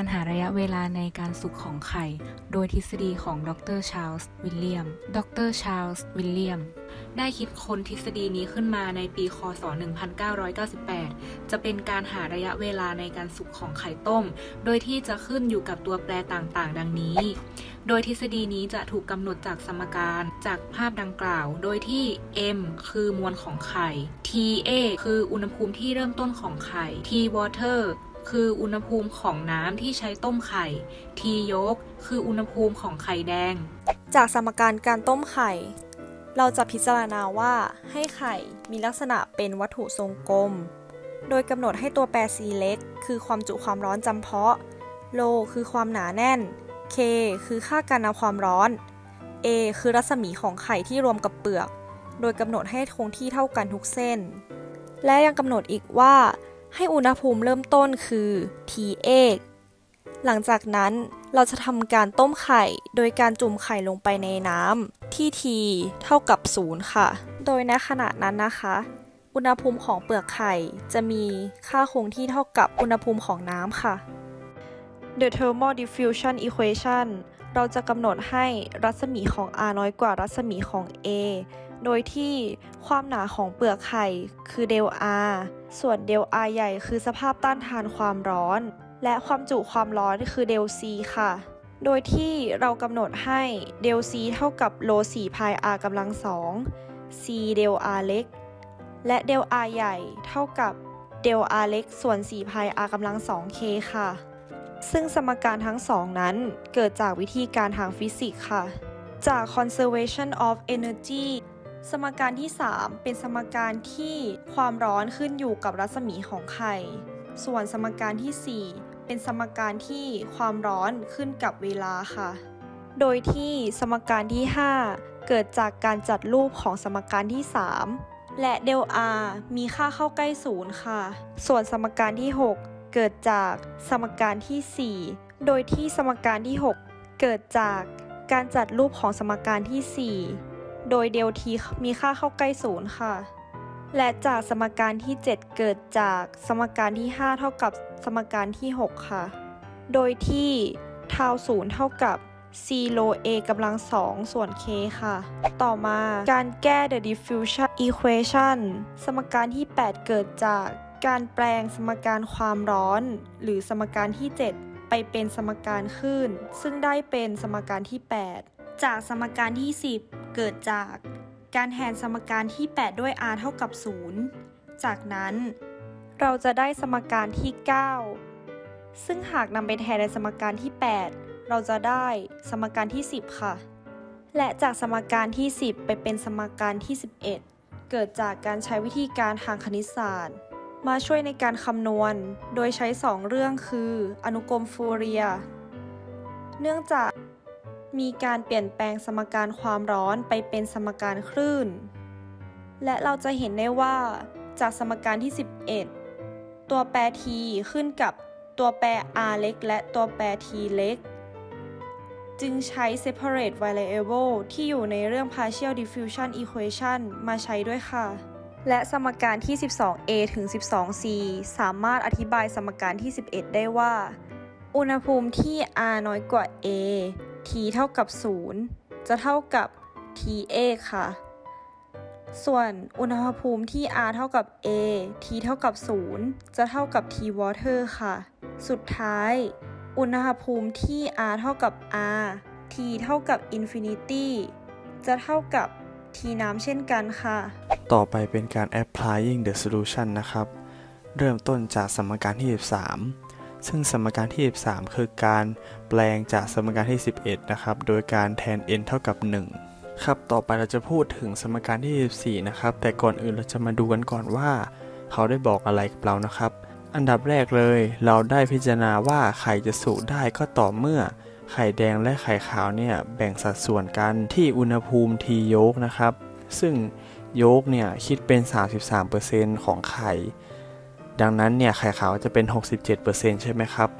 การหาระยะเวลาในการสุกของไข่ โดยทฤษฎีของดรชาร์ลส์วิลเลียม ดรชาร์ลส์วิลเลียม ได้คิดค้นทฤษฎีนี้ขึ้นมาในปี คศ 1998 จะเป็นการหาระยะเวลาในการสุกของไข่ต้ม โดยที่จะขึ้นอยู่กับตัวแปรต่างๆ ดังนี้ โดยทฤษฎีนี้จะถูกกำหนดจากสมการจากภาพดังกล่าว โดยที่ m คือมวลของไข่ t a คืออุณหภูมิที่เริ่มต้นของไข่ t water คืออุณหภูมิของน้ำที่ใช้ต้มไข่ t yolk คืออุณหภูมิของไข่แดง จากสมการการต้มไข่ เราจะพิจารณาว่าให้ไข่มีลักษณะเป็นวัตถุทรงกลม โดยกำหนดให้ตัวแปร c เล็ก คือความจุความร้อนจำเพาะ โลคือความหนาแน่น k คือค่าการนำความร้อน a คือรัศมีของไข่ที่รวมกับเปลือก โดยกำหนดให้คงที่เท่ากันทุกเส้น และยังกำหนดอีกว่า ให้อุณหภูมิเริ่มต้นคือ T เอกหลังจากนั้นเราจะทำการต้มไข่ โดยการจุ่มไข่ลงไปในน้ำที่ T เท่ากับ 0 ค่ะ โดยในขณะนั้นนะคะ อุณหภูมิของเปลือกไข่ จะมีค่าคงที่เท่ากับอุณหภูมิของน้ำค่ะ The thermal diffusion equation เราจะกำหนดให้รัศมีของ R น้อยกว่ารัศมีของ A โดยที่ความหนาของเปลือกไข่คือเดล R ส่วนเดล R ใหญ่คือสภาพต้านทานความร้อน และความจุความร้อนคือเดล C ค่ะ โดยที่เรากำหนดให้เดล C เท่ากับโล4พาย R กำลังสอง C เดล R เล็ก และเดล R ใหญ่เท่ากับเดล R เล็กส่วน4พาย R กำลังสอง K ค่ะ ซึ่งสมการทั้งสองนั้นเกิดจากวิธีการทางฟิสิกส์ค่ะ จาก conservation of energy สมการที่ 3 เป็นสมการที่ความร้อนขึ้นอยู่กับรัศมีของไข่ ส่วนสมการที่ 4 เป็นสมการที่ความร้อนขึ้นกับเวลาค่ะ โดยที่สมการที่ 5 เกิดจากการจัดรูปของสมการที่ 3 และเดล R มีค่าเข้าใกล้ศูนย์ค่ะ ส่วนสมการที่ 6 เกิดจากสมการที่ 4 โดยที่สมการที่ 6 เกิดจากการจัดรูปของสมการที่ 4 โดยเดลทีมีค่าเข้าใกล้ศูนย์ค่ะ และจากสมการที่ 7 เกิดจากสมการที่ 5 เท่ากับสมการที่ 6 ค่ะ โดยที่ทาวศูนย์เท่ากับ c โล a กำลังสองส่วน k ค่ะ ต่อมาการแก้ the diffusion equation สมการที่ 8 เกิดจากการแปลงสมการความร้อน หรือสมการที่ 7 ไปเป็นสมการคลื่น ซึ่งได้เป็นสมการที่ 8 จากสมการที่ 10 เกิดจากการแทนสมการที่ 8 ด้วย r เท่ากับ 0 จากนั้น เราจะได้สมการที่ 9 ซึ่งหากนำไปแทนในสมการที่ 8 เราจะได้สมการที่ 10 ค่ะ และจากสมการที่ 10 ไปเป็นสมการที่ 11 เกิดจากการใช้วิธีการทางคณิตศาสตร์ มาช่วยในการคำนวณ โดยใช้ 2 เรื่องคือ อนุกรมฟูเรียร์เนื่องจาก มีการเปลี่ยนแปลงสมการความร้อนไปเป็นสมการคลื่น และเราจะเห็นได้ว่า จากสมการที่ 11 ตัวแปร t ขึ้นกับตัวแปร r เล็ก และตัวแปร t เล็ก จึงใช้ separate variable ที่อยู่ในเรื่อง partial diffusion equation มาใช้ด้วยค่ะ และสมการที่ 12a ถึง 12c สามารถอธิบายสมการที่ 11 ได้ว่า อุณหภูมิที่ r น้อยกว่า a t เท่ากับ 0 จะเท่ากับ ta ค่ะ ส่วนอุณหภูมิที่ r เท่ากับ a t เท่ากับ 0 จะเท่ากับ t water ค่ะ สุดท้าย อุณหภูมิที่ r เท่ากับ r t เท่ากับ infinity จะเท่ากับ t น้ำเช่นกันค่ะ ต่อไปเป็นการ applying the solution นะครับ เริ่มต้นจากสมการที่ 13 ซึ่งสมการที่ 13 คือการแปลงจากสมการที่ 11 นะครับ โดยการแทน n เท่ากับ 1 ครับ ต่อไปเราจะพูดถึงสมการที่ 14 นะครับ แต่ก่อนอื่นเราจะมาดูกันก่อนว่า เขาได้บอกอะไรกับเรานะครับ อันดับแรกเลย เราได้พิจารณาว่าไข่จะสุกได้ก็ต่อเมื่อไข่แดงและไข่ขาวเนี่ยแบ่งสัดส่วนกันที่อุณหภูมิ T โยกนะครับ ซึ่งโยกเนี่ยคิดเป็น 33%ของไข่ ดังนั้นเนี่ยไข่ขาวจะเป็น 67%ใช่ไหมครับ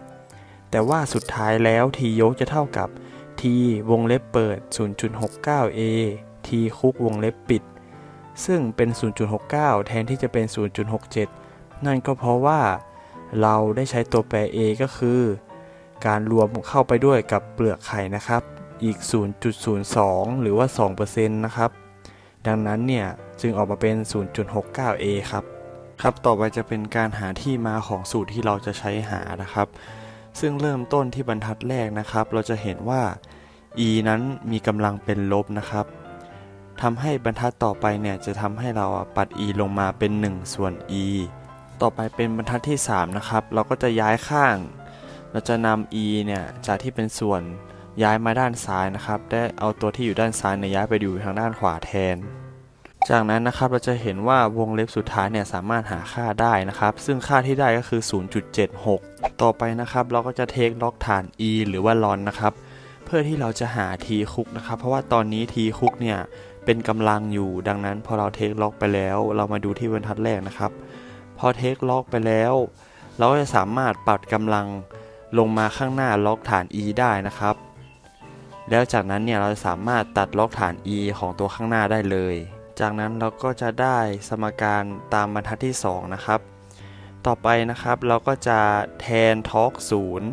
แต่ว่าสุดท้ายแล้ว t โยกจะเท่ากับ t วงเล็บเปิด 0.69a t คุกวงเล็บปิด ซึ่งเป็น 0.69 แทนที่จะเป็น 0.67 นั่นก็เพราะว่า เราได้ใช้ตัวแปร a ก็คือ การรวมเข้าไปด้วยกับเปลือกไข่นะครับ อีก 0.02 หรือว่า 2%นะครับ ดังนั้นเนี่ยจึงออกมาเป็น 0.69a ครับ ครับต่อไปจะเป็นการหาที่มาของสูตรที่เราจะใช้หานะครับ ซึ่งเริ่มต้นที่บรรทัดแรกนะครับ เราจะเห็นว่า e นั้นมีกำลังเป็นลบนะครับทำให้บรรทัดต่อไปเนี่ยจะทำให้เราอะปัด e ลงมาเป็น 1 ส่วน e ต่อไปเป็นบรรทัดที่ 3 นะครับ เราก็จะย้ายข้าง เราจะนำ e เนี่ยจากที่เป็นส่วนย้ายมาด้านซ้ายนะครับ ได้เอาตัวที่อยู่ด้านซ้ายเนี่ยย้ายไปอยู่ทางด้านขวาแทน จากนั้นนะครับเราจะเห็นว่าวงเล็บสุดท้ายเนี่ยสามารถหาค่าได้นะครับ ซึ่งค่าที่ได้ก็คือ 0.76 ต่อไปนะครับ เราก็จะเทคล็อกฐาน e หรือว่าลอนนะครับ เพื่อที่เราจะหา t คุกนะครับ เพราะว่าตอนนี้ t คุกเนี่ยเป็นกำลังอยู่ดังนั้นพอเราเทคล็อกไปแล้ว เรามาดูที่บรรทัดแรกนะครับ พอเทคล็อกไปแล้ว เราก็จะสามารถปัดกำลังลงมาข้างหน้าล็อกฐาน e ได้นะครับ แล้วจากนั้นเนี่ยเราจะสามารถตัดล็อกฐาน e ของตัวข้างหน้าได้เลย จากนั้นเราก็จะได้สมการตามบรรทัดที่ 2 นะครับ ต่อไปนะครับเราก็จะแทนทอร์ก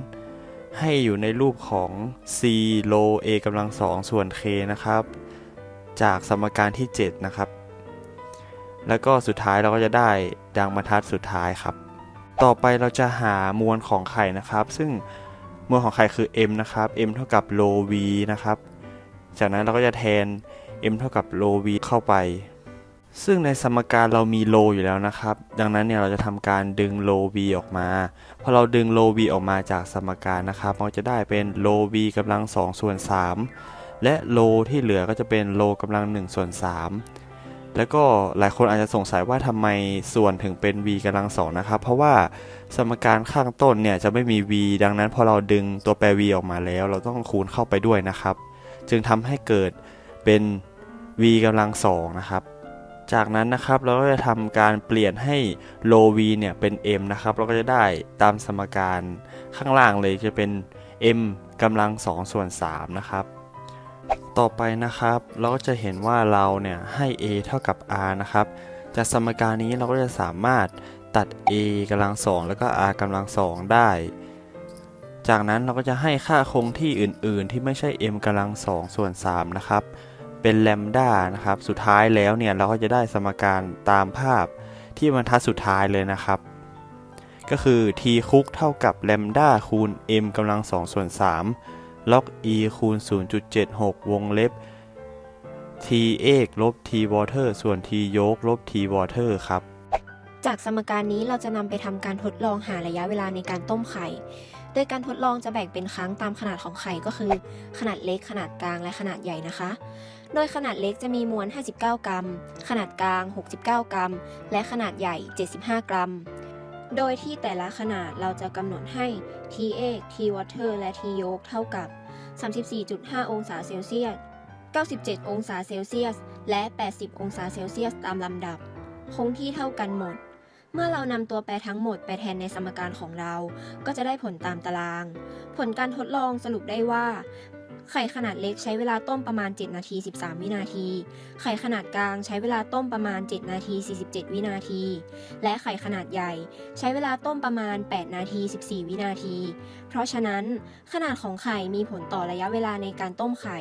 0ให้อยู่ในรูปของ c โล a กำลัง2ส่วน k นะครับ จากสมการที่ 7 นะครับ แล้วก็สุดท้ายเราก็จะได้ดังบรรทัดสุดท้ายครับ ต่อไปเราจะหามวลของไข่นะครับ ซึ่งมวลของไข่คือ m นะครับ m เท่ากับโล v นะครับ จากนั้นเราก็จะแทน m เท่ากับโล v เข้าไป ซึ่งในสมการเรามีโลอยู่แล้วนะครับ ดังนั้นเนี่ยเราจะทำการดึงโล v ออกมา พอเราดึงโล v ออกมาจากสมการนะครับเราจะได้เป็นโล v กำลัง2ส่วน3และโลที่เหลือก็จะเป็นโลกำลัง1ส่วน3แล้วก็หลายคนอาจจะสงสัยว่าทำไมส่วนถึงเป็น v กำลังสองนะครับ เพราะว่าสมการข้างต้นเนี่ยจะไม่มี v ดังนั้นพอเราดึงตัวแปร v ออกมาแล้ว เราต้องคูณเข้าไปด้วยนะครับ จึงทำให้เกิด เป็น v กำลังสองนะครับ จากนั้นนะครับเราก็จะทำการเปลี่ยนให้ low v เนี่ยเป็น m นะครับ เราก็จะได้ตามสมการข้างล่างเลยจะเป็น m กำลัง2ส่วน3นะครับ ต่อไปนะครับ เราก็จะเห็นว่าเราเนี่ยให้ a เท่ากับ r นะครับจากสมการนี้เราก็จะสามารถตัด a กำลัง2แล้วก็ r กำลัง2ได้ จากนั้นเราก็จะให้ค่าคงที่อื่น ๆ ที่ไม่ใช่ m กำลัง2ส่วน3นะครับ เป็นแลมด้านะครับ สุดท้ายแล้วเนี่ยเราก็จะได้สมการตามภาพที่บรรทัดสุดท้ายเลยนะครับ ก็คือ t คุกเท่ากับแลมด้าคูณ m กำลัง2ส่วน3ล็อก e คูณ 0.76 วงเล็บ t เอกลบ t water ส่วน t ยกลบ t water ครับ จากสมการนี้เราจะนำไปทำการทดลองหาระยะเวลาในการต้มไข่ โดยการทดลองจะแบ่งเป็นครั้งตามขนาดของไข่ก็คือ ขนาดเล็กขนาดกลางและขนาดใหญ่นะคะ โดยขนาดเล็กจะมีมวล 59 กรัม ขนาดกลาง 69 กรัม และขนาดใหญ่ 75 กรัม โดยที่แต่ละขนาดเราจะกำหนดให้ T เอก T water และ T ยกเท่ากับ 34.5 องศาเซลเซียส 97 องศาเซลเซียส และ 80 องศาเซลเซียสตามลำดับ คงที่เท่ากันหมด เมื่อเรานำตัวแปรทั้งหมดไปแทนในสมการของเรา ก็จะได้ผลตามตาราง ผลการทดลองสรุปได้ว่า ไข่ขนาดเล็กใช้เวลาต้มประมาณ 7 นาที 13 วินาที ไข่ขนาดกลางใช้เวลาต้มประมาณ 7 นาที 47 วินาที และไข่ขนาดใหญ่ ใช้เวลาต้มประมาณ 8 นาที 14 วินาที เพราะฉะนั้นขนาดของไข่มีผลต่อระยะเวลาในการต้มไข่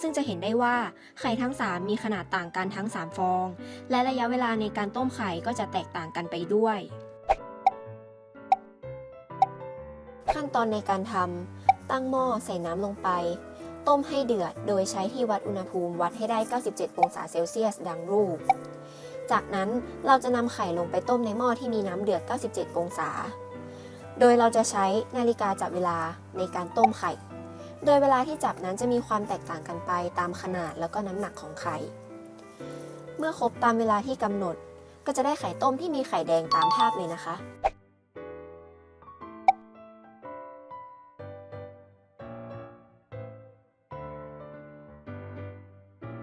ซึ่งจะเห็นได้ว่าไข่ทั้ง 3 มีขนาดต่างกันทั้ง 3 ฟอง และระยะเวลาในการต้มไข่ก็จะแตกต่างกันไปด้วยขั้นตอนในการทำ ตั้งหม้อใส่น้ำลงไป ต้มให้เดือด โดยใช้ที่วัดอุณหภูมิวัดให้ได้ 97 องศาเซลเซียส ดังรูป จากนั้นเราจะนำไข่ลงไปต้มในหม้อที่มีน้ำเดือด 97 องศา โดยเราจะใช้นาฬิกาจับเวลาในการต้มไข่ โดยเวลาที่จับนั้นจะมีความแตกต่างกันไปตามขนาดแล้วก็น้ำหนักของไข่ เมื่อครบตามเวลาที่กำหนด ก็จะได้ไข่ต้มที่มีไข่แดงตามภาพเลยนะคะ